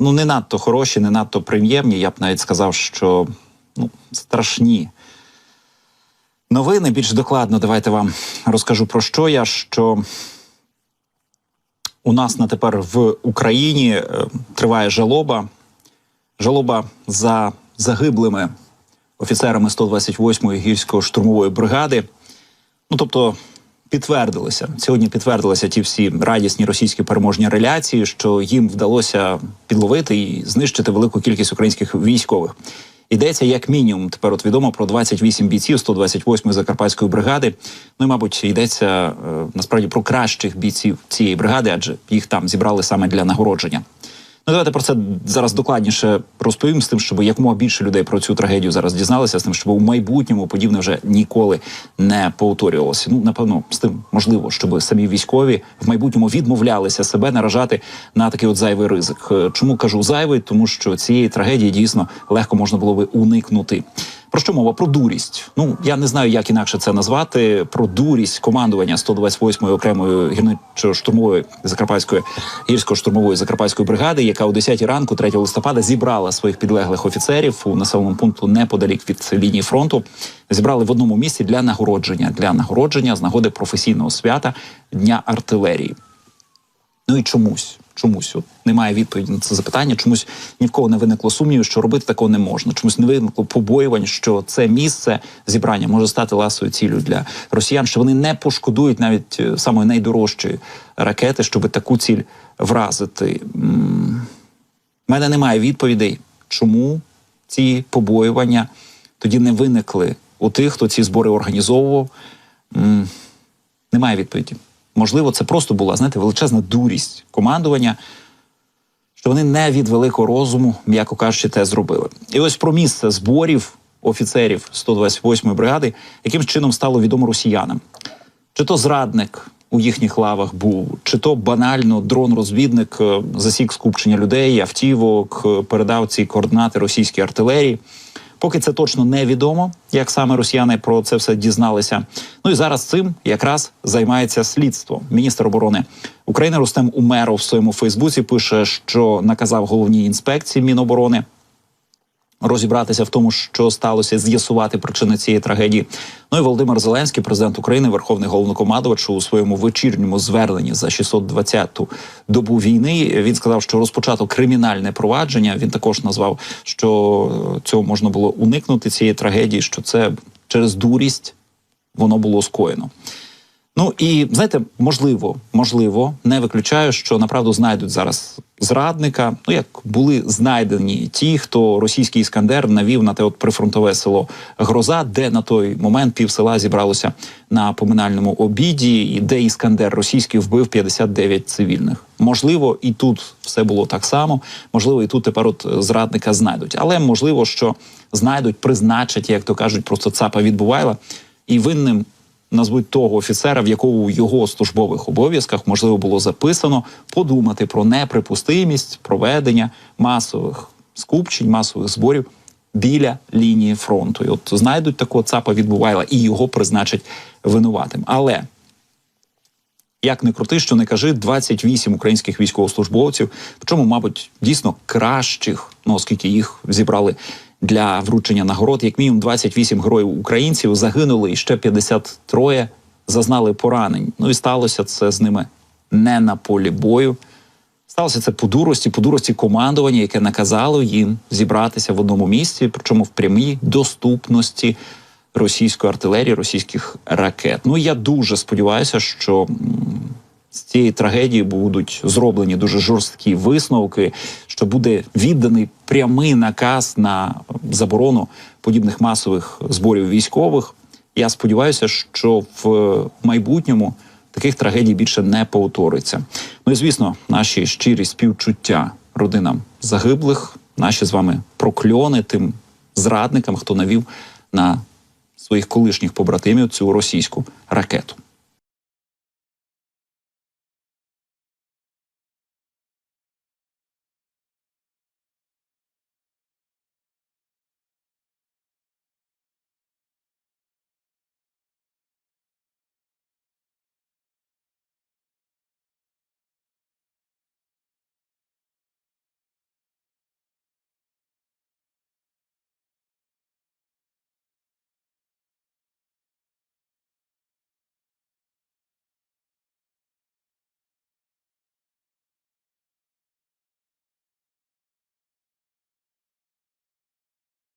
ну не надто хороші, не надто прем'єрні. Я б навіть сказав, що ну, страшні. Новини більш докладно давайте вам розкажу про що я. Що у нас на тепер в Україні е, триває жалоба. Жалоба за загиблими офіцерами 128-ї гірсько штурмової бригади. Ну тобто підтвердилося сьогодні. Підтвердилися ті всі радісні російські переможні реляції, що їм вдалося підловити і знищити велику кількість українських військових. Йдеться як мінімум. Тепер от відомо про 28 бійців 128-ї закарпатської бригади. Ну і мабуть, йдеться е, насправді про кращих бійців цієї бригади, адже їх там зібрали саме для нагородження. Ну, давайте про це зараз докладніше розповім з тим, щоб якомога більше людей про цю трагедію зараз дізналися, з тим, щоб у майбутньому подібне вже ніколи не повторювалося. Ну напевно, з тим можливо, щоб самі військові в майбутньому відмовлялися себе наражати на такий от зайвий ризик. Е, Чому кажу зайвий? Тому що цієї трагедії дійсно легко можна було би уникнути. Що мова? Про дурість. Ну я не знаю, як інакше це назвати. Про дурість командування 128-ї окремої гірничо-штурмової закарпатської гірсько-штурмової закарпатської бригади, яка о 10 ранку, 3 листопада, зібрала своїх підлеглих офіцерів у населеному пункту неподалік від лінії фронту. Зібрали в одному місці для нагородження для нагородження з нагоди професійного свята Дня артилерії. Ну і чомусь, чомусь немає відповіді на це запитання. Чомусь ні в кого не виникло сумніву, що робити такого не можна. Чомусь не виникло побоювань, що це місце зібрання може стати ласою цілю для росіян, що вони не пошкодують навіть е, самої найдорожчої ракети, щоб таку ціль вразити. В мене немає відповідей, чому ці побоювання тоді не виникли у тих, хто ці збори організовував. Немає відповіді. Можливо, це просто була знаєте, величезна дурість командування, що вони не від великого розуму, м'яко кажучи, те зробили. І ось про місце зборів офіцерів 128-ї бригади, яким чином стало відомо росіянам. Чи то зрадник у їхніх лавах був, чи то банально дрон-розвідник е, засік скупчення людей, автівок, е, передав ці координати російській артилерії. Поки це точно невідомо, як саме росіяни про це все дізналися. Ну і зараз цим якраз займається слідство. Міністр оборони України Рустем Умеров в своєму Фейсбуці пише, що наказав головній інспекції Міноборони розібратися в тому, що сталося, з'ясувати причини цієї трагедії. Ну і Володимир Зеленський, президент України, верховний головнокомандувач, у своєму вечірньому зверненні за 620-ту добу війни. Він сказав, що розпочато кримінальне провадження. Він також назвав, що цього можна було уникнути цієї трагедії, що це через дурість воно було скоєно. Ну і знаєте, можливо, можливо, не виключаю, що направду знайдуть зараз зрадника. Ну як були знайдені ті, хто російський іскандер навів на те от прифронтове село Гроза, де на той момент пів села зібралося на поминальному обіді, і де іскандер російський вбив 59 цивільних. Можливо, і тут все було так само. Можливо, і тут тепер от зрадника знайдуть, але можливо, що знайдуть, призначать, як то кажуть, просто цапа відбувайла і винним назвуть того офіцера, в якого у його службових обов'язках можливо було записано подумати про неприпустимість проведення масових скупчень, масових зборів біля лінії фронту. І от знайдуть такого цапа відбувайла і його призначать винуватим. Але як не крути, що не кажи, 28 українських військовослужбовців, причому, мабуть, дійсно кращих, ну оскільки їх зібрали для вручення нагород, як мінімум 28 героїв українців загинули, і ще 53 зазнали поранень. Ну і сталося це з ними не на полі бою. Сталося це по дурості, по дурості командування, яке наказало їм зібратися в одному місці, причому в прямій доступності російської артилерії, російських ракет. Ну я дуже сподіваюся, що з цієї трагедії будуть зроблені дуже жорсткі висновки, що буде відданий прямий наказ на заборону подібних масових зборів військових. Я сподіваюся, що в майбутньому таких трагедій більше не повториться. Ну і звісно, наші щирі співчуття родинам загиблих, наші з вами прокльони тим зрадникам, хто навів на своїх колишніх побратимів цю російську ракету.